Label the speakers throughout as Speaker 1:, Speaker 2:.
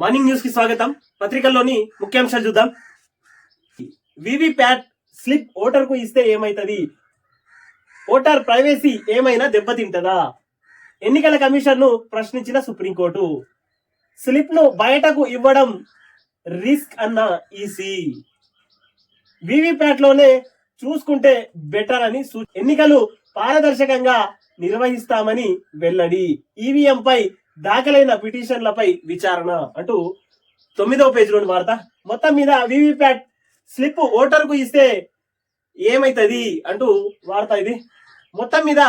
Speaker 1: Morning న్యూస్కి స్వాగతం. పత్రికల్లోని ముఖ్యాంశాలు చూద్దాం. వివిప్యాట్ స్లిప్ ఓటర్కు ఇస్తే ఏమైతుంది? ఓటర్ ప్రైవసీ ఏమైనా దెబ్బతింటదా? ఎన్నికల కమిషన్ను ప్రశ్నించిన సుప్రీంకోర్టు. స్లిప్ను బయటకు ఇవ్వడం రిస్క్ అన్న ఈసీ. వివిప్యాట్లోనే చూసుకుంటే బెటర్ అని ఎన్నికలు పారదర్శకంగా నిర్వహిస్తామని వెల్లడి. ఈవీఎం పై దాఖలైన పిటిషన్లపై విచారణ అంటూ తొమ్మిదవ పేజీలోని వార్త. మొత్తం మీద వివిప్యాట్ స్లిప్ ఓటర్కు ఇస్తే ఏమైతుంది అంటూ వార్త ఇది. మొత్తం మీద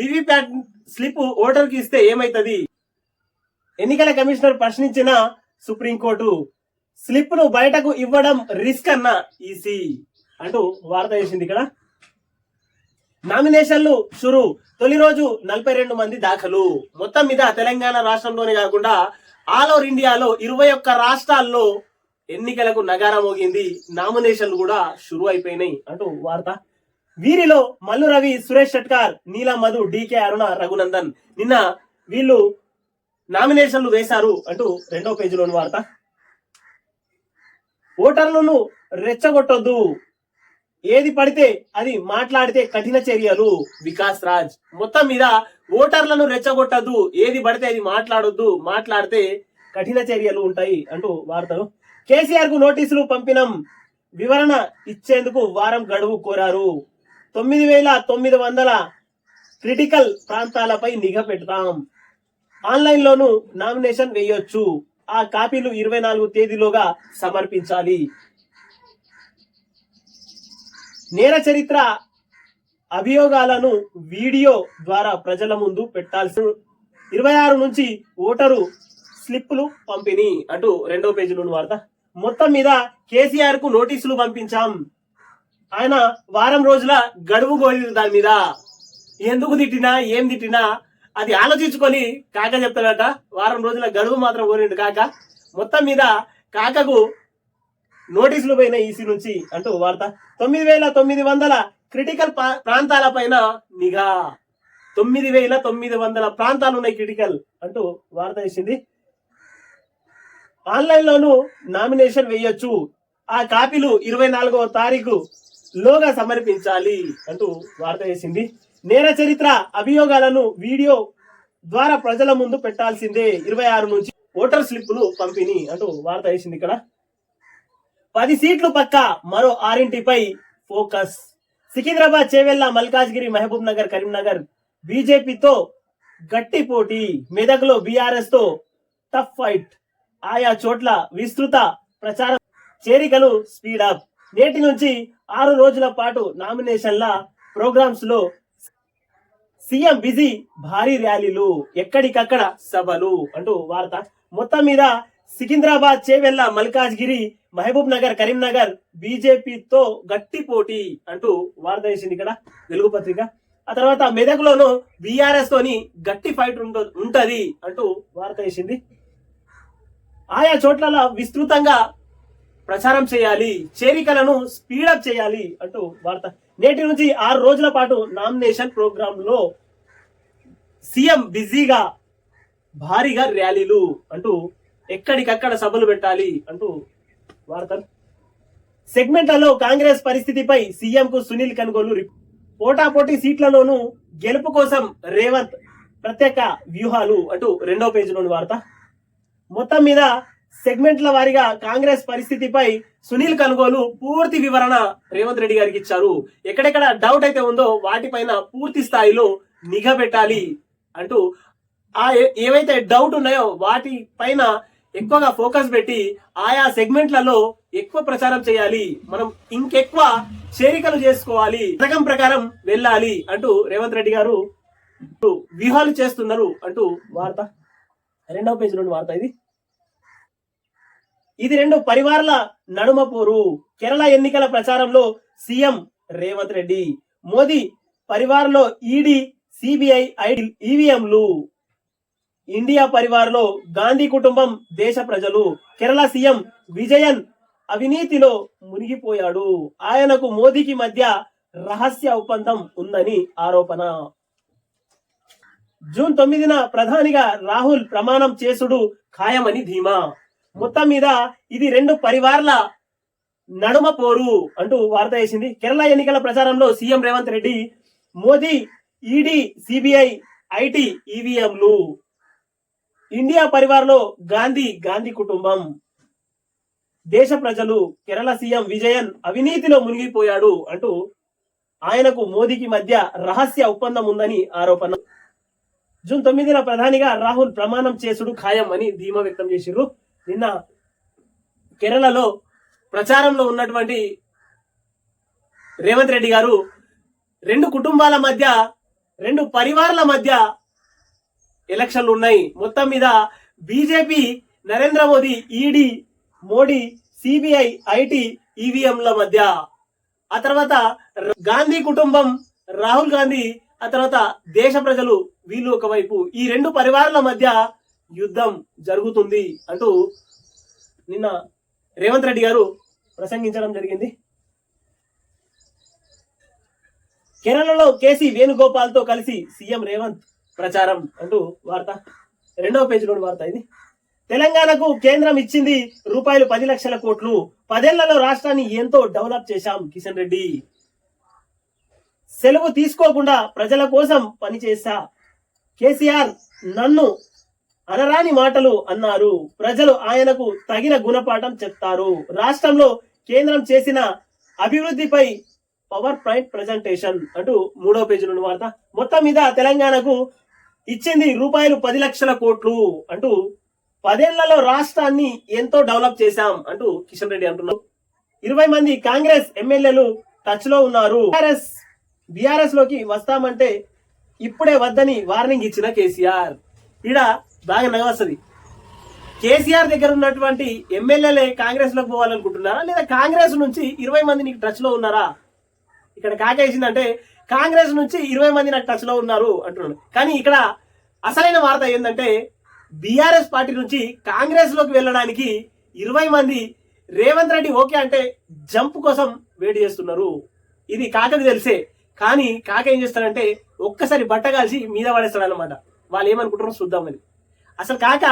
Speaker 1: వివిప్యాట్ స్లిప్ ఓటర్కి ఇస్తే ఏమైతుంది? ఎన్నికల కమిషనర్ ప్రశ్నించిన సుప్రీంకోర్టు స్లిప్ను బయటకు ఇవ్వడం రిస్క్ అన్న ఈసీ అంటూ వార్త వేసింది ఇక్కడ. నామినేషన్లు షురు. తొలి రోజు నలభై రెండు మంది దాఖలు. మొత్తం మీద తెలంగాణ రాష్ట్రంలోనే కాకుండా ఆల్ ఓవర్ ఇండియాలో ఇరవై ఒక్క రాష్ట్రాల్లో ఎన్నికలకు నగారం మోగింది. నామినేషన్లు కూడా షురు అయిపోయినాయి. అంటూ వార్త. వీరిలో మల్లు రవి సురేష్ షట్కార్ నీలా మధు డికే అరుణ రఘునందన్. నిన్న వీళ్ళు నామినేషన్లు వేశారు అంటూ రెండో పేజీలోని వార్త. ఓటర్లను రెచ్చగొట్టొద్దు. ఏది పడితే అది మాట్లాడితే కఠిన చర్యలు వికాస్ రాజ్. మొత్తం మీద ఓటర్లను రెచ్చగొట్టద్దు. ఏది పడితే అది మాట్లాడొద్దు. మాట్లాడితే కఠిన చర్యలు ఉంటాయి అంటూ వార్తలు. కేసీఆర్కు నోటీసులు పంపినం. వివరణ ఇచ్చేందుకు వారం గడువు కోరారు. తొమ్మిది వేల తొమ్మిది వందల క్రిటికల్ ప్రాంతాలపై నిఘా పెడతాం. ఆన్లైన్ లోను నామినేషన్ వేయొచ్చు. ఆ కాపీలు ఇరవై నాలుగు తేదీలోగా సమర్పించాలి. నేర చరిత్ర అభియోగాలను వీడియో ద్వారా ప్రజల ముందు పెట్టాల్సి ఇరవై ఆరు నుంచి ఓటరు స్లిప్పులు పంపిణీ అంటూ రెండో పేజీలోని వార్త. మొత్తం మీద కేసీఆర్కు నోటీసులు పంపించాం. ఆయన వారం రోజుల గడువు కోరింది దాని మీద. ఎందుకు తిట్టినా ఏం తిట్టినా అది ఆలోచించుకొని కాక చెప్తాడట. వారం రోజుల గడువు మాత్రం కోరిండు కాక. మొత్తం మీద కాకకు నోటీసులు పోయిన ఈసీ నుంచి అంటూ వార్త. తొమ్మిది వేల తొమ్మిది వందల క్రిటికల్ ప్రాంతాల పైన నిఘా. తొమ్మిది వేల తొమ్మిది వందల ప్రాంతాలు ఉన్నాయి క్రిటికల్ అంటూ వార్త వేసింది. ఆన్లైన్లోనూ నామినేషన్ వేయొచ్చు. ఆ కాపీలు ఇరవై నాలుగవ తారీఖు లోగా సమర్పించాలి అంటూ వార్త వేసింది. నేర చరిత్ర అభియోగాలను వీడియో ద్వారా ప్రజల ముందు పెట్టాల్సిందే. ఇరవై ఆరు నుంచి ఓటర్ స్లిప్పులు పంపిణీ అంటూ వార్త వేసింది ఇక్కడ. పది సీట్లు పక్క మరో ఆరింటిపై ఫోకస్. సికింద్రాబాద్ చేవెళ్ళ మల్కాజ్గిరి మహబూబ్ నగర్ కరీంనగర్ బీజేపీతో గట్టి పోటీ. మెదక్లో బీఆర్ఎస్తో టఫ్ ఫైట్. ఆయా చోట్ల విస్తృత ప్రచార చేరికలు స్పీడ్ అప్. నేటి నుంచి ఆరు రోజుల పాటు నామినేషన్ల ప్రోగ్రామ్స్లో సీఎం బిజీ భారీ ర్యాలీలు ఎక్కడికక్కడ సభలు అంటూ వార్త. మొత్తం మీద సికింద్రాబాద్ చేవెళ్ళ మల్కాజ్గిరి మహబూబ్ నగర్ కరీంనగర్ బీజేపీతో గట్టి పోటీ అంటూ వార్త వేసింది ఇక్కడ తెలుగు పత్రిక. ఆ తర్వాత మెదక్లోను బీఆర్ఎస్ తోని గట్టి ఫైట్ ఉంట- ఉంటది అంటూ వార్త వేసింది. ఆయా చోట్ల విస్తృతంగా ప్రచారం చేయాలి చేరికలను స్పీడప్ చేయాలి అంటూ వార్త. నేటి నుంచి ఆరు రోజుల పాటు నామినేషన్ ప్రోగ్రామ్లో సీఎం బిజీగా భారీగా ర్యాలీలు అంటూ ఎక్కడికక్కడ సభలు పెట్టాలి అంటూ వార్తలు. సెగ్మెంట్లలో కాంగ్రెస్ పరిస్థితిపై సీఎం కు సునీల్ కనుగోలు రిప్- పోటాపోటీ సీట్లలోనూ గెలుపు కోసం రేవంత్ ప్రత్యేక వ్యూహాలు అంటూ రెండో పేజీలోని వార్త. మొత్తం మీద సెగ్మెంట్ల వారీగా కాంగ్రెస్ పరిస్థితిపై సునీల్ కనుగోలు పూర్తి వివరణ రేవంత్ రెడ్డి గారికి ఇచ్చారు. ఎక్కడెక్కడ డౌట్ అయితే ఉందో వాటిపైన పూర్తి స్థాయిలో నిఘా పెట్టాలి అంటూ ఆ ఏ- ఏవైతే డౌట్ ఉన్నాయో వాటి పైన ఎక్కువగా ఫోకస్ పెట్టి ఆయా సెగ్మెంట్లలో ఎక్కువ ప్రచారం చేయాలి. మనం ఇంకెక్కువ చేరికలు చేసుకోవాలి. పథకం ప్రకారం వెళ్ళాలి అంటూ రేవంత్ రెడ్డి గారు వ్యూహాలు చేస్తున్నారు అంటూ వార్త. రెండవ పేజీలోని వార్త ఇది. ఇది రెండు పరివారాల నడుమ పోరు. కేరళ ఎన్నికల ప్రచారంలో సీఎం రేవంత్ రెడ్డి. మోదీ పరివారంలో ఈడీ సిబిఐ ఐడి ఈవీఎంలు. ఇండియా పరివార్లో గాంధీ కుటుంబం దేశ ప్రజలు కేరళ సీఎం విజయన్ అవినీతిలో మునిగిపోయాడు. ఆయనకు మోదీకి మధ్య రహస్య ఒప్పందం ఉందని ఆరోపణ. జూన్ తొమ్మిదిన ప్రధానిగా రాహుల్ ప్రమాణం చేసుడు ఖాయమని ధీమా. మొత్తం మీద ఇది రెండు పరివార్ల నడుమ పోరు అంటూ వార్త వేసింది. కేరళ ఎన్నికల ప్రచారంలో CM Revanth Reddy Modi ED CBI IT ఈవీఎంలు. ఇండియా పరివార్లో గాంధీ గాంధీ కుటుంబం. దేశ ప్రజలు కేరళ సీఎం విజయన్ అవినీతిలో మునిగిపోయాడు అంటూ ఆయనకు మోదీకి మధ్య రహస్య ఒప్పందం ఉందని ఆరోపణ. జూన్ తొమ్మిదిన ప్రధానిగా రాహుల్ ప్రమాణం చేసుడు ఖాయం అని ధీమా వ్యక్తం చేసిర్రు. నిన్న కేరళలో ప్రచారంలో ఉన్నటువంటి రేవంత్ రెడ్డి గారు రెండు కుటుంబాల మధ్య రెండు పరివారాల మధ్య ఎలక్షన్లు ఉన్నాయి. మొత్తం మీద BJP Narendra Modi ED Modi CBI IT ఈవీఎంల మధ్య. ఆ తర్వాత గాంధీ కుటుంబం రాహుల్ గాంధీ ఆ తర్వాత దేశ ప్రజలు వీళ్ళు ఒకవైపు. ఈ రెండు పరివారాల మధ్య యుద్ధం జరుగుతుంది అంటూ నిన్న రేవంత్ రెడ్డి గారు ప్రసంగించడం జరిగింది. కేరళలో కేసీ వేణుగోపాల్తో కలిసి సీఎం రేవంత్ ప్రచారం అంటూ వార్త. రెండవ పేజీలోని వార్త ఇది. తెలంగాణకు కేంద్రం ఇచ్చింది రూపాయలు పది లక్షల కోట్లు. పదేళ్ళలో రాష్ట్రాన్ని ఎంతో డెవలప్ చేశాం కిషన్ రెడ్డి. సెలవు తీసుకోకుండా ప్రజల కోసం పనిచేశా కేసీఆర్ నన్ను అనరాని మాటలు అన్నారు. ప్రజలు ఆయనకు తగిన గుణపాఠం చెప్తారు. రాష్ట్రంలో కేంద్రం చేసిన అభివృద్ధిపై పవర్ పాయింట్ ప్రజెంటేషన్ అంటూ మూడో పేజీలోని వార్త. మొత్తం మీద తెలంగాణకు ఇచ్చింది రూపాయలు పది లక్షల కోట్లు అంటూ పదేళ్ళలో రాష్ట్రాన్ని ఎంతో డెవలప్ చేశాం అంటూ కిషన్ రెడ్డి అంటున్నారు. ఇరవై మంది కాంగ్రెస్ ఎమ్మెల్యేలు టచ్లో ఉన్నారు. బీఆర్ఎస్ బీఆర్ఎస్లోకి వస్తామంటే ఇప్పుడే వద్దని వార్నింగ్ ఇచ్చిన కేసీఆర్. ఈడ బాగా నగవస్తుంది. కేసీఆర్ దగ్గర ఉన్నటువంటి ఎమ్మెల్యేలే కాంగ్రెస్లోకి పోవాలనుకుంటున్నారా? లేదా కాంగ్రెస్ నుంచి ఇరవై మంది నీకు టచ్లో ఉన్నారా? ఇక్కడ కాకేసిందంటే కాంగ్రెస్ నుంచి ఇరవై మంది నాకు టచ్లో ఉన్నారు అంటున్నాడు. కానీ ఇక్కడ అసలైన వార్త ఏంటంటే బీఆర్ఎస్ పార్టీ నుంచి కాంగ్రెస్లోకి వెళ్ళడానికి ఇరవై మంది రేవంత్ రెడ్డి ఓకే అంటే జంప్ కోసం వెయిట్ చేస్తున్నారు. ఇది కాకకు తెలిసే. కానీ కాక ఏం చేస్తాడంటే ఒక్కసారి బట్ట కాల్చి మీద పడేస్తాడు అనమాట వాళ్ళు ఏమనుకుంటారో చూద్దామని అసలు కాక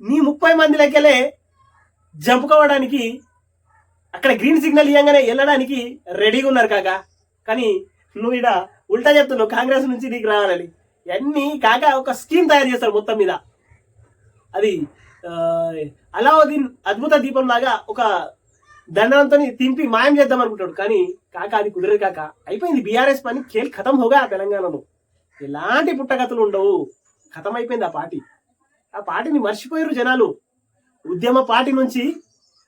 Speaker 1: నీ ముప్పై మంది లెక్కలే జంపుకోవడానికి అక్కడ గ్రీన్ సిగ్నల్ ఇవ్వగానే వెళ్ళడానికి రెడీగా ఉన్నారు కాక. కానీ నువ్వు ఇడ ఉల్టా చెప్తున్నావు కాంగ్రెస్ నుంచి నీకు రావాలని. అన్నీ కాక ఒక స్కీమ్ తయారు చేస్తారు మొత్తం మీద. అది అలావుద్దీన్ అద్భుత దీపం లాగా ఒక దండంతో తింపి మాయం చేద్దాం అనుకుంటాడు. కానీ కాక అది కుదరదు కాక అయిపోయింది బీఆర్ఎస్ పని కేల్ ఖతం హోగా తెలంగాణలో. ఎలాంటి పుట్టగతులు ఉండవు. ఖతం అయిపోయింది ఆ పార్టీ. ఆ పార్టీని మర్చిపోయారు జనాలు. ఉద్యమ పార్టీ నుంచి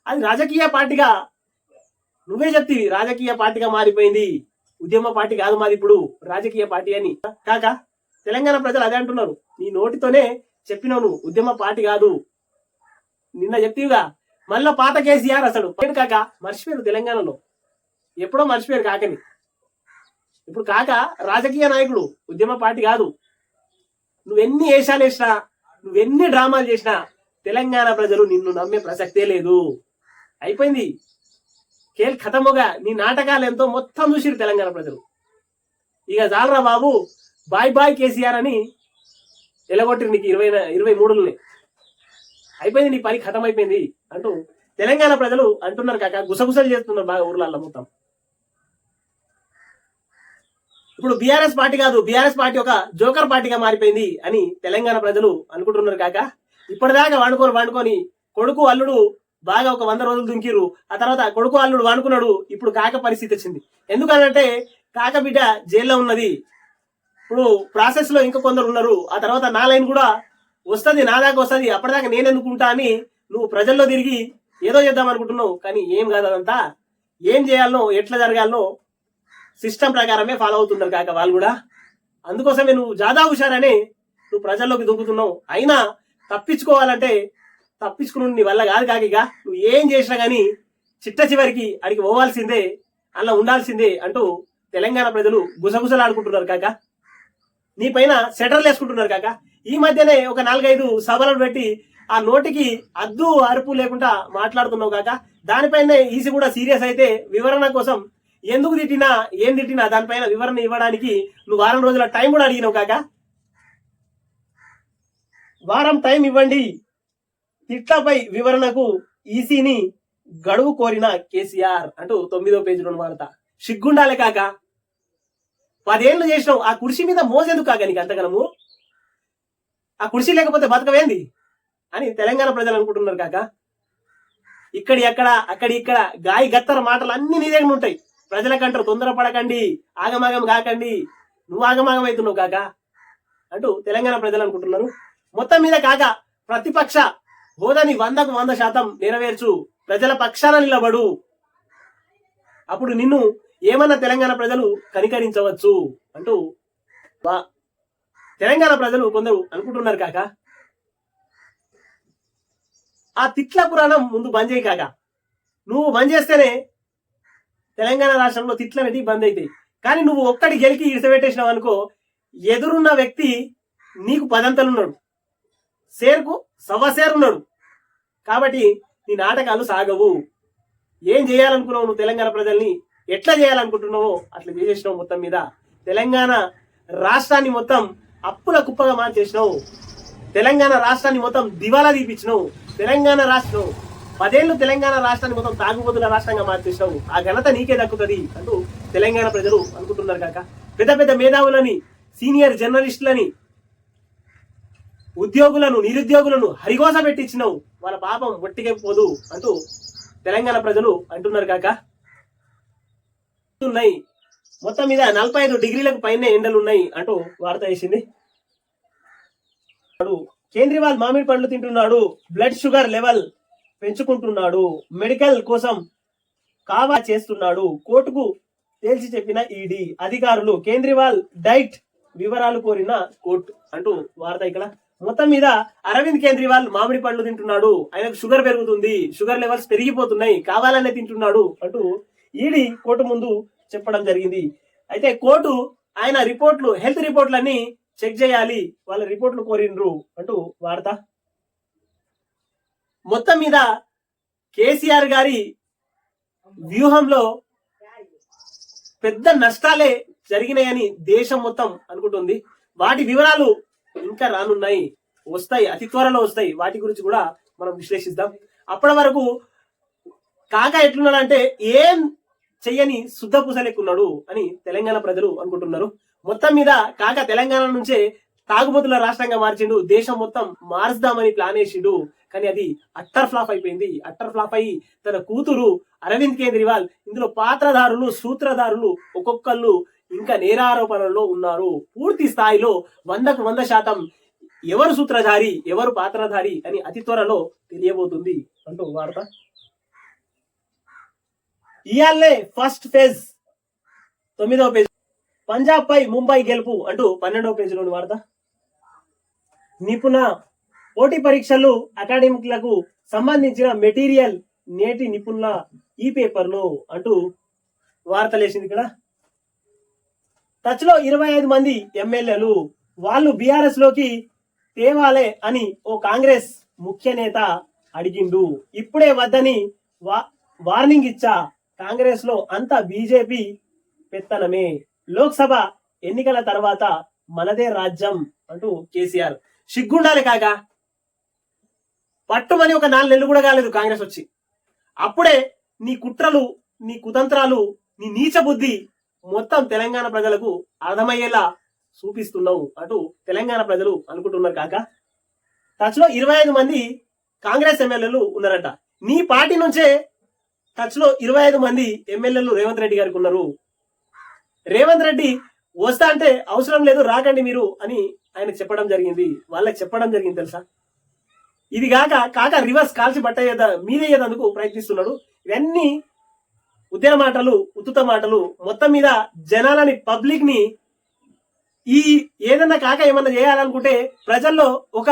Speaker 1: అది రాజకీయ పార్టీగా నువ్వే చెప్తివి రాజకీయ పార్టీగా మారిపోయింది. ఉద్యమ పార్టీ కాదు మాది ఇప్పుడు రాజకీయ పార్టీ అని. కాక తెలంగాణ ప్రజలు అదే అంటున్నారు. నీ నోటితోనే చెప్పినావు నువ్వు ఉద్యమ పార్టీ కాదు. నిన్న చెప్తివిగా మళ్ళా పాత కేసీఆర్ అసలు. కాక మర్చిపోయారు తెలంగాణలో. ఎప్పుడో మర్చిపోయారు కాకని. ఇప్పుడు కాక రాజకీయ నాయకుడు ఉద్యమ పార్టీ కాదు. నువ్వెన్ని వేషాలు వేసినా నువ్వెన్ని డ్రామాలు చేసినా తెలంగాణ ప్రజలు నిన్ను నమ్మే ప్రసక్తే లేదు. అయిపోయింది. కేల్ ఖతముగా నీ నాటకాలు ఎంతో మొత్తం చూసిరు తెలంగాణ ప్రజలు. ఇక చాలరా బాబు బాయ్ బాయ్ కేసీఆర్ అని ఎలగొట్టిరు నీకు ఇరవై ఇరవై మూడులని. అయిపోయింది నీ పని ఖతం అయిపోయింది అంటూ తెలంగాణ ప్రజలు అంటున్నారు కాక గుసగుసలు చేస్తున్నారు బాగా ఊర్లలో మొత్తం. ఇప్పుడు బీఆర్ఎస్ పార్టీ కాదు బీఆర్ఎస్ పార్టీ ఒక జోకర్ పార్టీగా మారిపోయింది అని తెలంగాణ ప్రజలు అనుకుంటున్నారు కాక ఇప్పటిదాకా వండుకొని వండుకొని కొడుకు అల్లుడు బాగా ఒక వంద రోజులు దుంకిరు ఆ తర్వాత కొడుకు అల్లుడు వాడుకున్నాడు. ఇప్పుడు కాక పరిస్థితి వచ్చింది. ఎందుకనంటే కాక బిడ్డ జైల్లో ఉన్నది. ఇప్పుడు ప్రాసెస్లో ఇంకా కొందరు ఉన్నారు. ఆ తర్వాత నా లైన్ కూడా వస్తుంది నా దాకా వస్తుంది. అప్పటిదాకా నేను ఎందుకుంటా అని నువ్వు ప్రజల్లో తిరిగి ఏదో చేద్దాం అనుకుంటున్నావు. కానీ ఏం కాదు అదంతా. ఏం చేయాలనో ఎట్లా జరగాలనో సిస్టమ్ ప్రకారమే ఫాలో అవుతున్నారు కాక వాళ్ళు కూడా. అందుకోసమే నువ్వు జాదా హుషారని నువ్వు ప్రజల్లోకి దూకుతున్నావు. అయినా తప్పించుకోవాలంటే తప్పించుకుని నీ వల్ల కాదు కాక ఇక. నువ్వు ఏం చేసినా గానీ చిట్ట చివరికి అడిగి పోవాల్సిందే అలా ఉండాల్సిందే అంటూ తెలంగాణ ప్రజలు గుసగుసలాడుకుంటున్నారు కాక. నీ పైన సెటర్లు వేసుకుంటున్నారు కాక. ఈ మధ్యనే ఒక నాలుగైదు సభలను పెట్టి ఆ నోటికి అద్దు అరుపు లేకుండా మాట్లాడుతున్నావు కాక. దానిపైనే ఈసీ కూడా సీరియస్ అయితే వివరణ కోసం ఎందుకు తిట్టినా ఏం తిట్టినా దానిపైన వివరణ ఇవ్వడానికి నువ్వు వారం రోజుల టైం కూడా అడిగినావు కాక. వారం టైం ఇవ్వండి. తిట్లపై వివరణకు ఈసీని గడువు కోరిన కేసీఆర్ అంటూ తొమ్మిదో పేజీలో వార్త. సిగ్గుండాలే కాక. పదేళ్ళు చేసినావు ఆ కుర్చీ మీద మోసేందుకు కాక నీకు అంతగనము? ఆ కుర్చీ లేకపోతే బతకవేంది? అని తెలంగాణ ప్రజలు అనుకుంటున్నారు కాక. ఇక్కడి అక్కడ అక్కడి ఇక్కడ గాయి గత్తర మాటలు అన్ని నీ దగ్గర ఉంటాయి. ప్రజలకంటారు తొందరపడకండి ఆగమాగం కాకండి. నువ్వు ఆగమాగం అవుతున్నావు కాక. అంటూ తెలంగాణ ప్రజలు అనుకుంటున్నారు. మొత్తం మీద కాక ప్రతిపక్ష హోదాని వందకు వంద శాతం నెరవేర్చు. ప్రజల పక్షాన నిలబడు. అప్పుడు నిన్ను ఏమన్నా తెలంగాణ ప్రజలు కనికరించవచ్చు అంటూ వా- తెలంగాణ ప్రజలు కొందరు అనుకుంటున్నారు కాక. ఆ తిట్ల పురాణం ముందు బంద్ చేయి కాక. నువ్వు బంద్ చేస్తేనే తెలంగాణ రాష్ట్రంలో తిట్ల అనేవి బంద్ అవుతాయి కానీ నువ్వు ఒక్కడి గెలికి ఇడిసపెట్టేసినావు అనుకో ఎదురున్న వ్యక్తి నీకు పదంతలున్నాడు. సేరుకు సవ్వసేరున్నాడు కాబట్టి నీ నాటకాలు సాగవు. ఏం చేయాలనుకున్నావు నువ్వు తెలంగాణ ప్రజల్ని? ఎట్లా చేయాలనుకుంటున్నావో అట్లా చేసేసినావు మొత్తం మీద. తెలంగాణ రాష్ట్రాన్ని మొత్తం అప్పుల కుప్పగా మార్చేసినావు. తెలంగాణ రాష్ట్రాన్ని మొత్తం దివాలా తీపించినావు తెలంగాణ రాష్ట్రం పదేళ్ళు తెలంగాణ రాష్ట్రాన్ని మొత్తం తాగుబోతుల రాష్ట్రంగా మార్చేసినావు. ఆ ఘనత నీకే దక్కుతుంది అంటూ తెలంగాణ ప్రజలు అనుకుంటున్నారు కాక. పెద్ద పెద్ద మేధావులని సీనియర్ జర్నలిస్టులని ఉద్యోగులను నిరుద్యోగులను హరిగోస పెట్టించినావు. వాళ్ళ పాపం ఒట్టికే పోదు అంటూ తెలంగాణ ప్రజలు అంటున్నారు కాక. ఉన్నాయి. మొత్తం మీద నలభై ఐదు డిగ్రీలకు పైన ఎండలు ఉన్నాయి అంటూ వార్త వేసింది. కేంద్రీవాల్ మామిడి పండ్లు తింటున్నాడు బ్లడ్ షుగర్ లెవెల్ పెంచుకుంటున్నాడు మెడికల్ కోసం కావా చేస్తున్నాడు కోర్టుకు తేల్చి చెప్పిన ఈడీ అధికారులు కేంద్రీవాల్ డైట్ వివరాలు కోరిన కోర్టు అంటూ వార్త ఇక్కడ మొత్తం మీద అరవింద్ కేజ్రీవాల్ మామిడి పండ్లు తింటున్నాడు. ఆయనకు షుగర్ పెరుగుతుంది. షుగర్ లెవెల్స్ పెరిగిపోతున్నాయి. కావాలనే తింటున్నాడు అంటూ ఈడీ కోర్టు ముందు చెప్పడం జరిగింది. అయితే కోర్టు ఆయన రిపోర్ట్లు హెల్త్ రిపోర్ట్లన్నీ చెక్ చేయాలి. వాళ్ళ రిపోర్ట్లు కోరిండ్రు అంటూ వార్త. మొత్తం మీద కేసీఆర్ గారి వ్యూహంలో పెద్ద నష్టాలే జరిగినాయని దేశం మొత్తం అనుకుంటుంది. వాటి వివరాలు ఇంకా రానున్నాయి. వస్తాయి. అతి త్వరలో వస్తాయి. వాటి గురించి కూడా మనం విశ్లేషిద్దాం. అప్పటి వరకు కాక ఎట్లున్నాడంటే ఏం చెయ్యని శుద్ధ పూసలెక్కున్నాడు అని తెలంగాణ ప్రజలు అనుకుంటున్నారు. మొత్తం మీద కాక తెలంగాణ నుంచే తాగుబోతుల రాష్ట్రంగా మార్చిండు. దేశం మొత్తం మార్చుదామని ప్లాన్ వేసిండు. కానీ అది అట్టర్ ఫ్లాప్ అయిపోయింది. అట్టర్ ఫ్లాప్ అయ్యి తన కూతురు అరవింద్ కేజ్రీవాల్ ఇందులో పాత్రధారులు సూత్రధారులు ఒక్కొక్కళ్ళు ఇంకా నేరారోపణలో ఉన్నారు. పూర్తి స్థాయిలో వందకు వంద శాతం ఎవరు సూత్రధారి ఎవరు పాత్రధారి అని అతి త్వరలో తెలియబోతుంది. అంటూ వార్త. ఇయాలే ఫస్ట్ ఫేజ్ తొమ్మిదవ పేజ్. పంజాబ్ పై ముంబై గెలుపు అంటూ పన్నెండవ పేజీలోని వార్త. నిపుణ పోటీ పరీక్షలు అకాడమిక్లకు సంబంధించిన మెటీరియల్ నేటి నిపుణుల ఈ పేపర్లో అంటూ వార్తలేసింది ఇక్కడ. టచ్లో ఇరవై ఐదు మంది ఎమ్మెల్యేలు. వాళ్ళు బీఆర్ఎస్లోకి తేవాలే అని ఓ కాంగ్రెస్ ముఖ్య నేత అడిగిండు. ఇప్పుడే వద్దని వా వార్నింగ్ ఇచ్చా కాంగ్రెస్లో అంతా బీజేపీ పెత్తనమే. లోక్సభ ఎన్నికల తర్వాత మనదే రాజ్యం అంటూ కేసీఆర్. సిగ్గుండాలి కాక. పట్టుమని ఒక నాలుగు నెలలు కూడా కాలేదు కాంగ్రెస్ వచ్చి. అప్పుడే నీ కుట్రలు నీ కుతంత్రాలు నీ నీచ బుద్ధి మొత్తం తెలంగాణ ప్రజలకు అర్థమయ్యేలా చూపిస్తున్నావు. అటు తెలంగాణ ప్రజలు అనుకుంటున్నారు కాక. టచ్లో ఇరవై ఐదు మంది కాంగ్రెస్ ఎమ్మెల్యేలు ఉన్నారట. నీ పార్టీ నుంచే టచ్లో ఇరవై ఐదు మంది ఎమ్మెల్యేలు రేవంత్ రెడ్డి గారికి ఉన్నారు. రేవంత్ రెడ్డి వస్తా అంటే అవసరం లేదు రాకండి మీరు అని ఆయన చెప్పడం జరిగింది. వాళ్ళకి చెప్పడం జరిగింది తెలుసా? ఇది కాక కాక రివర్స్ కాల్చి బట్ట మీదయ్యేందుకు ప్రయత్నిస్తున్నాడు? ఇవన్నీ ఉద్యమ మాటలు ఉత్తుత మాటలు మొత్తం మీద జనాలని పబ్లిక్ని ఈ ఏదన్నా కాక ఏమన్నా చేయాలనుకుంటే ప్రజల్లో ఒక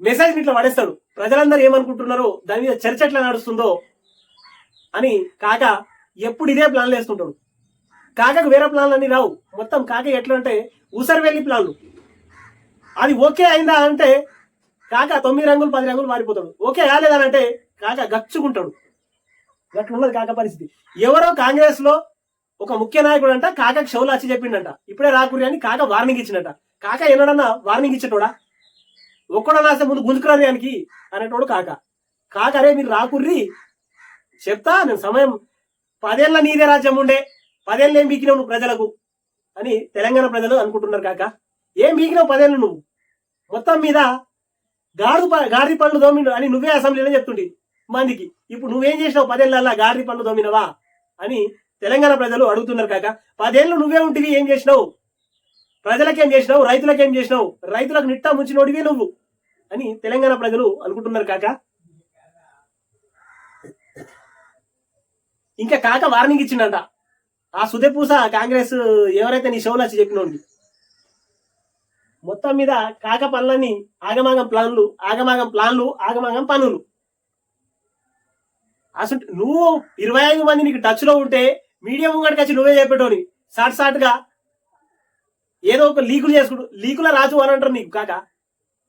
Speaker 1: మెసేజ్ ఇట్లా పడేస్తాడు. ప్రజలందరూ ఏమనుకుంటున్నారో దాని మీద చర్చ ఎట్లా నడుస్తుందో అని కాక ఎప్పుడు ఇదే ప్లాన్లు వేస్తుంటాడు. కాకకు వేరే ప్లాన్లు అన్ని రావు. మొత్తం కాక ఎట్లా అంటే ఊసరి ప్లాన్లు అది ఓకే అయిందా అంటే కాక తొమ్మిది రంగులు పది రంగులు మారిపోతాడు. ఓకే కాలేదనంటే కాక గచ్చుకుంటాడు. గట్లున్నది కాక పరిస్థితి. ఎవరో కాంగ్రెస్లో ఒక ముఖ్య నాయకుడు అంట కాక షౌలు వచ్చి చెప్పిండంట. ఇప్పుడే రాకురి అని కాక వార్నింగ్ ఇచ్చినట కాక ఎన్నడన్నా వార్నింగ్ ఇచ్చినోడా ఒక్కడో నాస్తే ముందు గుంజుకురాని దానికి అనేటోడు కాక. కాక అరే మీరు రాకుర్రి. చెప్తా నేను సమయం పదేళ్ళ నీదే రాజ్యం ఉండే. పదేళ్ళు ఏం బీకినావు నువ్వు ప్రజలకు? అని తెలంగాణ ప్రజలు అనుకుంటున్నారు కాక. ఏం బీకినావు పదేళ్ళు నువ్వు? మొత్తం మీద గాడు ప- పళ్ళు పండ్లు అని నువ్వే అసెంబ్లీలో చెప్తుండి మందికి. ఇప్పుడు నువ్వేం చేసినావు? పదేళ్ళ గారి పనులు దోమినవా అని తెలంగాణ ప్రజలు అడుగుతున్నారు కాక. పదేళ్ళు నువ్వే ఉంటివి ఏం చేసినావు? ప్రజలకేం చేసినావు? రైతులకేం చేసినావు? రైతులకు నిట్టా ముంచినోడివే నువ్వు అని తెలంగాణ ప్రజలు అనుకుంటున్నారు కాక. ఇంకా కాక వార్నింగ్ ఇచ్చిండంట ఆ సుదేపూస కాంగ్రెస్ ఎవరైతే నీ షోలో వచ్చి చెప్పినోండి మొత్తం మీద కాక పనులన్నీ ఆగమాగం ప్లాన్లు ఆగమాగం ప్లాన్లు ఆగమాగం పనులు. అసలు నువ్వు ఇరవై ఐదు మంది నీకు టచ్లో ఉంటే మీడియా ముంగడికి వచ్చి నువ్వే చెప్పేటోని. షార్ట్ షార్ట్గా ఏదో ఒక లీకులు చేసుకుంటూ లీకుల రాజు అని అంటారు నీకు కాక.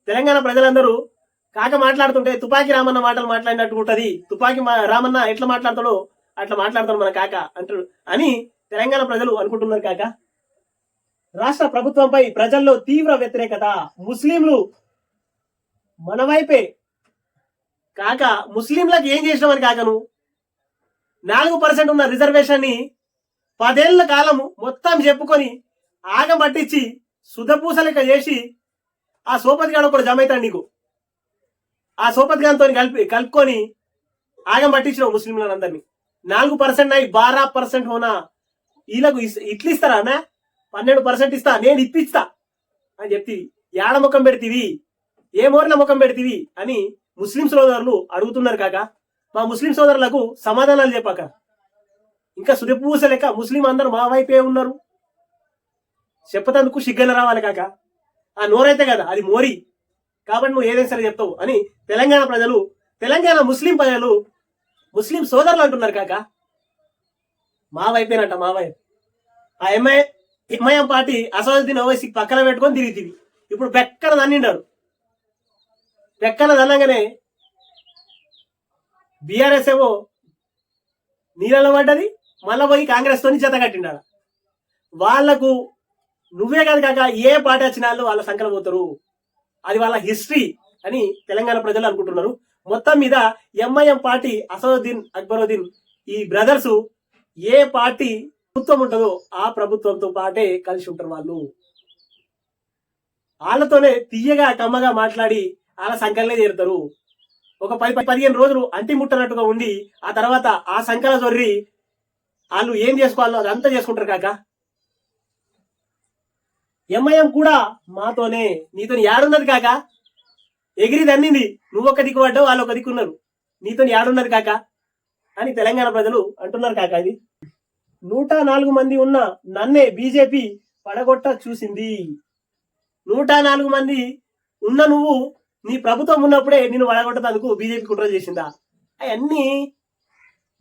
Speaker 1: తెలంగాణ ప్రజలందరూ కాక మాట్లాడుతుంటే తుపాకీ రామన్న మాటలు మాట్లాడినట్టు ఉంటది. తుపాకీ మా- రామన్న ఎట్లా మాట్లాడతాడో అట్లా మాట్లాడతాడు మన కాక అంటాడు అని తెలంగాణ ప్రజలు అనుకుంటున్నారు కాక. రాష్ట్ర ప్రభుత్వంపై ప్రజల్లో తీవ్ర వ్యతిరేకత. ముస్లింలు మన వైపే కాక ముస్లింలకు ఏం చేసినామని కాక నువ్వు? నాలుగు పర్సెంట్ ఉన్న రిజర్వేషన్ని పదేళ్ళ కాలము మొత్తం చెప్పుకొని ఆగం పట్టించి సుధపూస లెక్క చేసి ఆ సోపతి గాడు కూడా జమ అవుతాడు నీకు. ఆ సోపతి గారితో కలిపి కలుపుకొని ఆగం పట్టించినావు ముస్లింలందరినీ నాలుగు పర్సెంట్ అయి బారా పర్సెంట్ హోనా? వీళ్ళకు ఇస్- ఇట్లు ఇస్తారా అన్న పన్నెండు పర్సెంట్ ఇస్తా నేను ఇప్పిస్తా అని చెప్తి ఏడ ముఖం పెడితివి? ఏ మోర్ల ముఖం పెడితివి అని ముస్లిం సోదరులు అడుగుతున్నారు కాక. మా ముస్లిం సోదరులకు సమాధానాలు చెప్పాక. ఇంకా సుదిపూస లెక్క ముస్లిం అందరూ మా వైపే ఉన్నారు. చెప్పతందుకు సిగ్గన రావాలి కాక. ఆ నోరైతే కదా అది మోరి. కాబట్టి నువ్వు ఏదైనా సరే చెప్తావు అని తెలంగాణ ప్రజలు తెలంగాణ ముస్లిం ప్రజలు ముస్లిం సోదరులు అంటున్నారు కాక. మా వైపేనంట మా వైపు. ఆ M I MIM party Asaduddin ఓవైసీకి పక్కన పెట్టుకొని తిరిగి ఇప్పుడు పెక్కన దన్నిండాడు రెక్కల దన్నగానే బీఆర్ఎస్ ఏమో నీళ్ళలో పడ్డది మళ్ళా పోయి కాంగ్రెస్ తోని చేత కట్టిండా వాళ్ళకు నువ్వే కాదు కాక ఏ పార్టీ వచ్చిన వాళ్ళు వాళ్ళ సంకలం పోతారు. అది వాళ్ళ హిస్టరీ అని తెలంగాణ ప్రజలు అనుకుంటున్నారు. మొత్తం మీద ఎంఐఎం పార్టీ అసదుద్దీన్ అక్బరుద్దీన్ ఈ బ్రదర్స్ ఏ పార్టీ ప్రభుత్వం ఉంటుందో ఆ ప్రభుత్వంతో పాటే కలిసి ఉంటారు వాళ్ళు. వాళ్ళతోనే తీయగా కమ్మగా మాట్లాడి వాళ్ళ సంకలనే చేరుతారు. ఒక పది పదిహేను రోజులు అంటి ముట్టనట్టుగా ఉండి ఆ తర్వాత ఆ సంకల జొర్రి వాళ్ళు ఏం చేసుకోవాలో అదంతా చేసుకుంటారు కాక. ఎంఐఎం కూడా మాతోనే నీతో యాడున్నది కాక. ఎగిరి దన్నింది నువ్వు ఒక దిక్కు పడ్డావు వాళ్ళు ఒక దిక్కు ఉన్నారు. నీతో యాడున్నది కాక అని తెలంగాణ ప్రజలు అంటున్నారు కాక ఇది. నూట నాలుగు మంది ఉన్న నన్నే బీజేపీ పడగొట్ట చూసింది. నూట నాలుగు మంది ఉన్న నువ్వు నీ ప్రభుత్వం ఉన్నప్పుడే నేను పడగొట్టడానికి బీజేపీ కుట్ర చేసిందా? అవన్నీ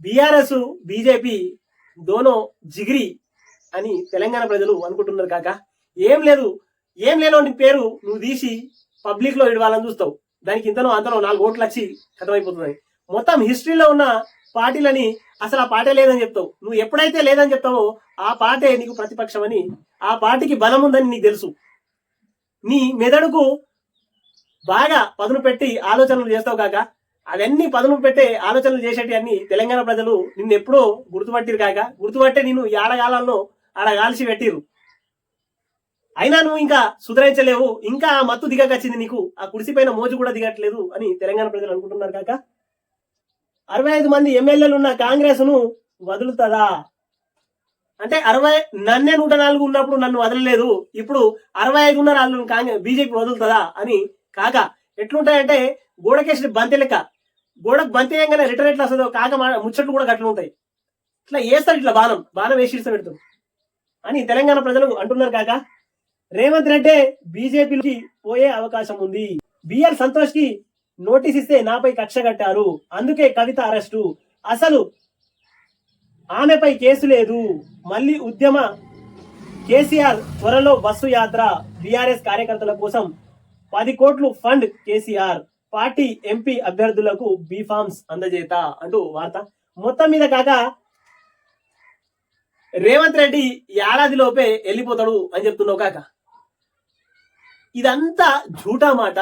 Speaker 1: బీఆర్ఎస్ బీజేపీ దోనో జిగిరి అని తెలంగాణ ప్రజలు అనుకుంటున్నారు కాక. ఏం లేదు ఏం లేనోని పేరు నువ్వు తీసి పబ్లిక్లో ఇడవాలని ఇవ్వాలని చూస్తావు. దానికి ఇంతనో అంతనో నాలుగు ఓట్లు వచ్చి కథమైపోతున్నాయి. మొత్తం హిస్టరీలో ఉన్న పార్టీలని అసలు ఆ పార్టీ లేదని చెప్తావు. నువ్వు ఎప్పుడైతే లేదని చెప్తావో ఆ పార్టీ నీకు ప్రతిపక్షమని ఆ పార్టీకి బలం ఉందని నీకు తెలుసు. నీ మెదడుకు బాగా పదును పెట్టి ఆలోచనలు చేస్తావు కాక అవన్నీ పదును పెట్టే ఆలోచనలు చేసేటి అన్ని తెలంగాణ ప్రజలు నిన్ను ఎప్పుడో గుర్తుపట్టిరు కాక గుర్తుపట్టే నిన్ను ఏడగాలలో ఆడ కాల్చి పెట్టిరు. అయినా నువ్వు ఇంకా సుధరించలేవు ఇంకా ఆ మత్తు దిగకొచ్చింది నీకు ఆ కుడిసిపైన మోజు కూడా దిగట్లేదు అని తెలంగాణ ప్రజలు అనుకుంటున్నారు కాక అరవై ఐదు మంది ఎమ్మెల్యేలు ఉన్న కాంగ్రెస్ను వదులుతుందా అంటే అరవై నన్నే నూట నాలుగు ఉన్నప్పుడు నన్ను వదలలేదు ఇప్పుడు అరవై ఐదు ఉన్న రాళ్ళు కాంగ్రెస్ బీజేపీ వదులుతుందా అని కాగా ఎట్లుంటాయంటే గోడకేసిన బంతి లెక్క. గోడకు బంతి వేయంగానే రిటర్న్ ఎట్లా వస్తుందో కాక మా- ముచ్చట్లు కూడా గట్ల ఉంటాయి. ఇట్లా వేస్తారు ఇట్లా బాణం బాణం వేసి ఇస్తా అని తెలంగాణ ప్రజలు అంటున్నారు కాక రేవంత్ రెడ్డి బీజేపీకి పోయే అవకాశం ఉంది. బిఆర్ సంతోష్కి నోటీస్ ఇస్తే నాపై కక్ష కట్టారు. అందుకే కవిత అరెస్టు. అసలు ఆమెపై కేసు లేదు. మళ్ళీ ఉద్యమ కేసీఆర్ త్వరలో బస్సు యాత్ర బీఆర్ఎస్ కార్యకర్తల కోసం పది కోట్లు ఫండ్ కేసీఆర్. పార్టీ ఎంపీ అభ్యర్థులకు బీఫామ్స్ అందజేత అంటూ వార్త. మొత్తం మీద కాక రేవంత్ రెడ్డి ఏడాదిలోపే వెళ్ళిపోతాడు అని చెప్తున్నావు కాక. ఇదంతా జూటా మాట.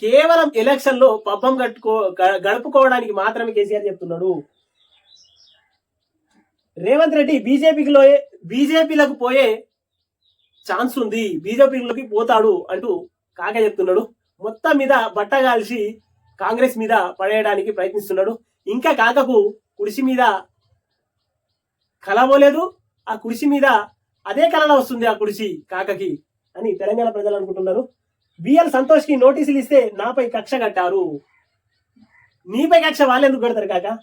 Speaker 1: కేవలం ఎలక్షన్లో పబ్బం కట్టుకో గ- గడుపుకోవడానికి మాత్రమే కేసీఆర్ చెప్తున్నాడు. రేవంత్ రెడ్డి బీజేపీకి బీజేపీలకు పోయే ఛాన్స్ ఉంది. బీజేపీలోకి పోతాడు అంటూ కాక చెప్తున్నాడు. మొత్తం మీద బట్ట కాల్చి కాంగ్రెస్ మీద పడేయడానికి ప్రయత్నిస్తున్నాడు. ఇంకా కాకకు కుడిసి మీద కలవలేదు. ఆ కుడిసి మీద అదే కళలో వస్తుంది ఆ కుడిసి కాకకి అని తెలంగాణ ప్రజలు అనుకుంటున్నారు. బిఎల్ సంతోష్కి నోటీసులు ఇస్తే నాపై కక్ష కట్టారు. నీపై కక్ష వాళ్ళెందుకు కడతారు కాక?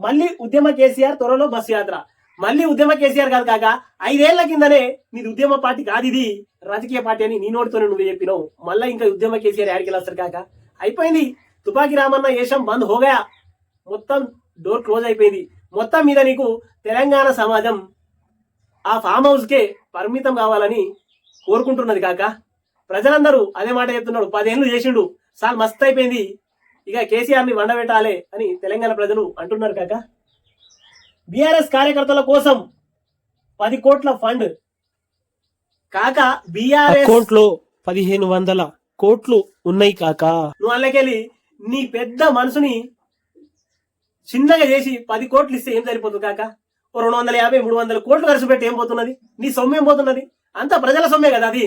Speaker 1: మళ్ళీ ఉద్యమ కేసీఆర్ త్వరలో బస్ యాత్ర. మళ్ళీ ఉద్యమ కేసీఆర్ కాదు కాక ఐదేళ్ళ కిందనే నీది ఉద్యమ పార్టీ కాదు ఇది. రాజకీయ పార్టీ అని నీ నోటితోనే నువ్వు చెప్పినావు. మళ్ళీ ఇంకా ఉద్యమ కేసీఆర్ యాడికి వస్తారు కాక? అయిపోయింది. తుపాకీ రామన్న ఏషం బంద్ హోగా మొత్తం డోర్ క్లోజ్ అయిపోయింది. మొత్తం మీద నీకు తెలంగాణ సమాజం ఆ ఫామ్ హౌస్కే పరిమితం కావాలని కోరుకుంటున్నది కాక? ప్రజలందరూ అదే మాట చెప్తున్నాడు. పదేళ్ళు చేసిండు. సార్ మస్తు అయిపోయింది. ఇక కేసీఆర్ని వండబెట్టాలే వండబెట్టాలి అని తెలంగాణ ప్రజలు అంటున్నారు కాక? బీఆర్ఎస్ కార్యకర్తల కోసం పది కోట్ల ఫండ్. కాక బీఆర్ఎస్ అకౌంట్లో పదిహేను వందల కోట్లు ఉన్నాయి కాక. నువ్వు అందులోకెళ్ళి నీ పెద్ద మనసుని చిన్నగా చేసి పది కోట్లు ఇస్తే ఏం సరిపోతుంది కాక? ఓ రెండు వందల యాభై మూడు వందల కోట్లు ఖర్చు పెట్టి ఏం పోతున్నది? నీ సొమ్ము ఏం పోతున్నది? అంతా ప్రజల సొమ్మే కదా అది.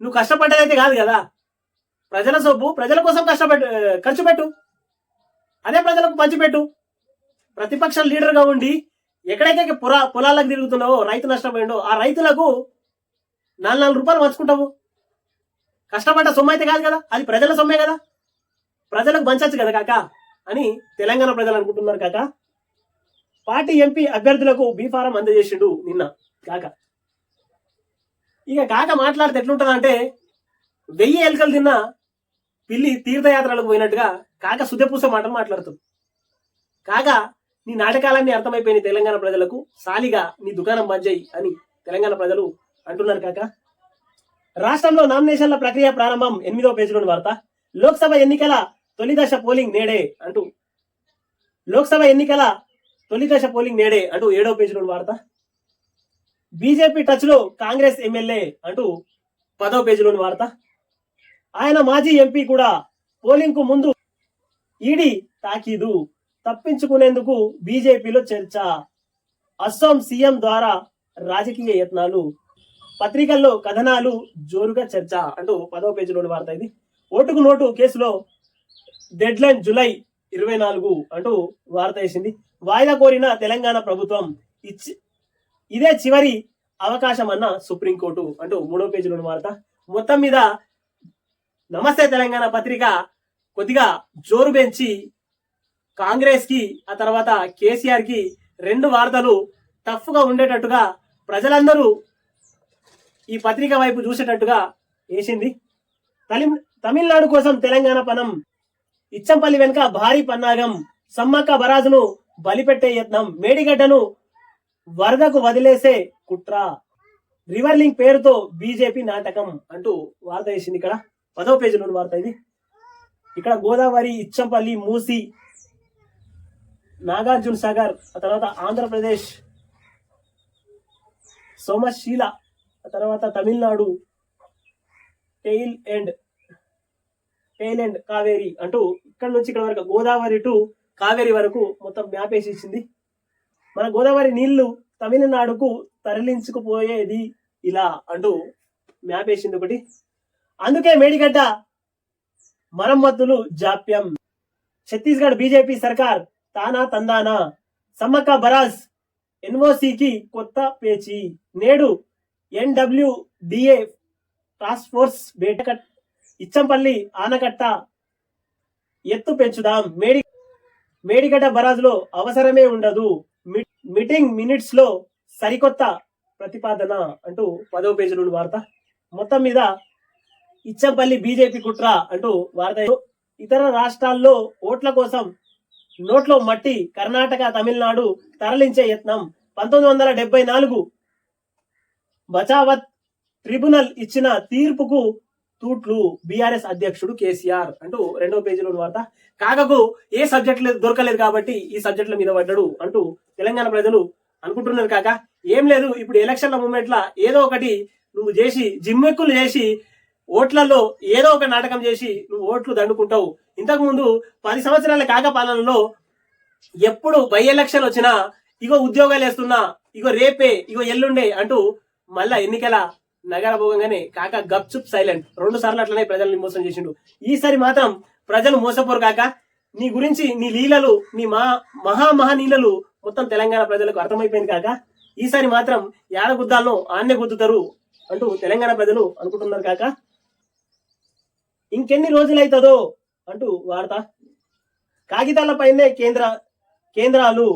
Speaker 1: నువ్వు కష్టపడ్డదైతే కాదు కదా. ప్రజల సొమ్ము ప్రజల కోసం కష్టపెట్టు ఖర్చు పెట్టు. అదే ప్రజలకు పంచిపెట్టు. ప్రతిపక్ష లీడర్గా ఉండి ఎక్కడైతే పొలా పొలాలకు తిరుగుతున్నావో రైతు నష్టపోయిండో ఆ రైతులకు నాలుగు నాలుగు రూపాయలు పంచుకుంటావు. కష్టపడ్డ సొమ్ము అయితే కాదు కదా అది ప్రజల సొమ్మే కదా. ప్రజలకు పంచచ్చు కదా కాక అని తెలంగాణ ప్రజలు అనుకుంటున్నారు కాక. పార్టీ ఎంపీ అభ్యర్థులకు బీఫారం అందజేసిండు నిన్న కాక. ఇక కాక మాట్లాడితే ఎట్లుంటుందంటే వెయ్యి ఎలుకలు తిన్న పిల్లి తీర్థయాత్రలకు పోయినట్టుగా కాక సుధపూస మాటలు మాట్లాడుతుంది. కాక నీ నాటకాలన్నీ అర్థమైపోయిన తెలంగాణ ప్రజలకు. సాలిగా నీ దుకాణం బంద్ అని తెలంగాణ ప్రజలు అంటున్నారు కాక. రాష్ట్రంలో నామినేషన్ల ప్రక్రియ ప్రారంభం ఎనిమిదవ పేజీలోని వార్త. లోక్సభ ఎన్నికల తొలి దశ పోలింగ్ నేడే అంటూ లోక్సభ ఎన్నికల తొలి దశ పోలింగ్ నేడే అంటూ ఏడవ పేజీలోని వార్త. బీజేపీ టచ్లో కాంగ్రెస్ ఎమ్మెల్యే అంటూ పదవ పేజీలోని వార్త. ఆయన మాజీ ఎంపీ కూడా పోలింగ్కు ముందు ఈడీ తాకీదు. తప్పించుకునేందుకు బీజేపీలో చర్చ? అస్సాం సీఎం ద్వారా రాజకీయ యత్నాలు పత్రికల్లో కథనాలు జోరుగా చర్చ అంటూ పదవ పేజీలోని వార్త ఇది. ఓటుకు నోటు కేసులో డెడ్ లైన్ జులై ఇరవై నాలుగు అంటూ వార్త వేసింది. వాయిదా కోరిన తెలంగాణ ప్రభుత్వం ఇచ్చి ఇదే చివరి అవకాశం అన్న సుప్రీంకోర్టు అంటూ మూడో పేజీలోని వార్త. మొత్తం మీద నమస్తే తెలంగాణ పత్రిక కొద్దిగా జోరు పెంచి కాంగ్రెస్కి ఆ తర్వాత కేసీఆర్కి రెండు వార్తలు టఫ్గా ఉండేటట్టుగా ప్రజలందరూ ఈ పత్రిక వైపు చూసేటట్టుగా వేసింది. తమిళనాడు కోసం తెలంగాణ పనం. ఇచ్చంపల్లి వెనుక భారీ పన్నాగం. సమ్మక్క బరాజును బలిపెట్టే యత్నం. మేడిగడ్డను వరదకు వదిలేసే కుట్ర. రివర్ లింక్ పేరుతో బీజేపీ నాటకం అంటూ వార్త వేసింది ఇక్కడ. పదో పేజీలోని వార్త ఇది. ఇక్కడ గోదావరి ఇచ్చంపల్లి మూసి నాగార్జున సాగర్ ఆ తర్వాత ఆంధ్రప్రదేశ్ సోమశీల ఆ తర్వాత Tamil Nadu tail end tail end Kaveri అంటూ ఇక్కడ నుంచి ఇక్కడ వరకు గోదావరి టు కావేరి వరకు మొత్తం మ్యాప్ వేసి ఇచ్చింది మన గోదావరి నీళ్ళు తమిళనాడుకు తరలించుకుపోయేది ఇలా అంటూ మ్యాప్ వేసింది ఒకటి. అందుకే మేడిగడ్డ మరమ్మతులు జాప్యం. ఛత్తీస్గఢ్ బీజేపీ సర్కార్ తానా తందానా? సమ్మక్క బరాజ్ ఎన్ఓసికి కొత్త పేచి. నేడు ఎన్డబ్ల్యూడిఏ టాస్క్ ఫోర్స్ బేటకట్ ఇచ్చంపల్లి ఆనకట్ట ఎత్తు పెంచుదాం. మేడి మేడిగడ్డ బరాజ్లో అవసరమే ఉండదు. మీటింగ్ మినిట్స్లో సరికొత్త ప్రతిపాదన అంటూ పదవ నుండి వార్త. మొత్తం మీద ఇచ్చంపల్లి బీజేపీ కుట్ర అంటూ వార్త. ఇతర రాష్ట్రాల్లో ఓట్ల కోసం నోట్లో మట్టి కర్ణాటక తమిళనాడు తరలించే యత్నం. పంతొమ్మిది వందల డెబ్బై నాలుగు బచావత్ ట్రిబ్యునల్ ఇచ్చిన తీర్పుకు తూట్లు బీఆర్ఎస్ అధ్యక్షుడు కేసీఆర్ అంటూ రెండో పేజీలో వార్త. కాకకు ఏ సబ్జెక్ట్ దొరకలేదు కాబట్టి ఈ సబ్జెక్టుల మీద పడ్డాడు అంటూ తెలంగాణ ప్రజలు అనుకుంటున్నారు కాక. ఏం లేదు ఇప్పుడు ఎలక్షన్ల మూమెంట్ లా ఏదో ఒకటి నువ్వు చేసి జిమ్మెక్కులు చేసి ఓట్లలో ఏదో ఒక నాటకం చేసి నువ్వు ఓట్లు దండుకుంటావు. ఇంతకు ముందు పది సంవత్సరాల కాక పాలనలో ఎప్పుడు బై ఎలక్షన్ వచ్చినా ఇగో ఉద్యోగాలు వేస్తున్నా ఇగో రేపే ఇగో ఎల్లుండే అంటూ మళ్ళా ఎన్నికల నగర భోగంగానే కాక గప్చుప్ సైలెంట్. రెండు సార్లు అట్లనే ప్రజల్ని మోసం చేసిండు. ఈసారి మాత్రం ప్రజలు మోసపోరు కాక నీ గురించి నీ లీలలు నీ మా మహా మహానీలలు మొత్తం తెలంగాణ ప్రజలకు అర్థమైపోయింది కాక ఈసారి మాత్రం యాడ గుద్దాలను ఆన్నే గుద్దుతారు అంటూ తెలంగాణ ప్రజలు అనుకుంటున్నారు కాక. ఇంకెన్ని రోజులైతుందో అంటూ వార్త. కాగితాలపైనే కేంద్ర కేంద్రాలు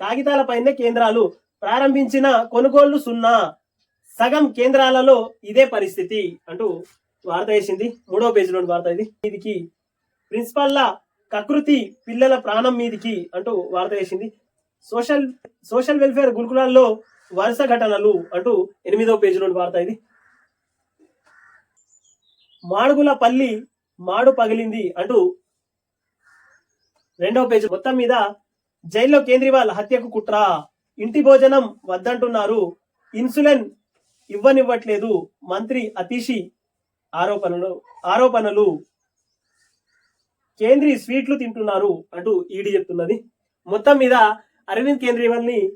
Speaker 1: కాగితాలపైనే కేంద్రాలు. ప్రారంభించిన కొనుగోళ్ళు సున్నా. సగం కేంద్రాలలో ఇదే పరిస్థితి అంటూ వార్త వేసింది. మూడో పేజీలోని వార్త ఇది. మీదికి ప్రిన్సిపల్ల కకృతి పిల్లల ప్రాణం మీదికి అంటూ వార్త వేసింది. సోషల్ సోషల్ వెల్ఫేర్ గురుకులాల్లో వరుస ఘటనలు అంటూ ఎనిమిదో పేజీలోని వార్త ఇది. మాడుగుల పల్లి మాడు పగిలింది అంటూ రెండవ పేజీ మొత్తం మీద జైల్లో కేంద్రీవాల్ హత్యకు కుట్ర. ఇంటి భోజనం వద్దంటున్నారు. ఇన్సులిన్ ఇవ్వనివ్వట్లేదు మంత్రి అతీషి ఆరోపణలు ఆరోపణలు. కేంద్రీ స్వీట్లు తింటున్నారు అంటూ ఈడీ చెప్తున్నది. మొత్తం మీద అరవింద్ కేంద్రీవాల్ని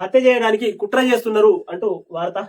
Speaker 1: హత్య చేయడానికి కుట్ర చేస్తున్నారు అంటూ వార్త.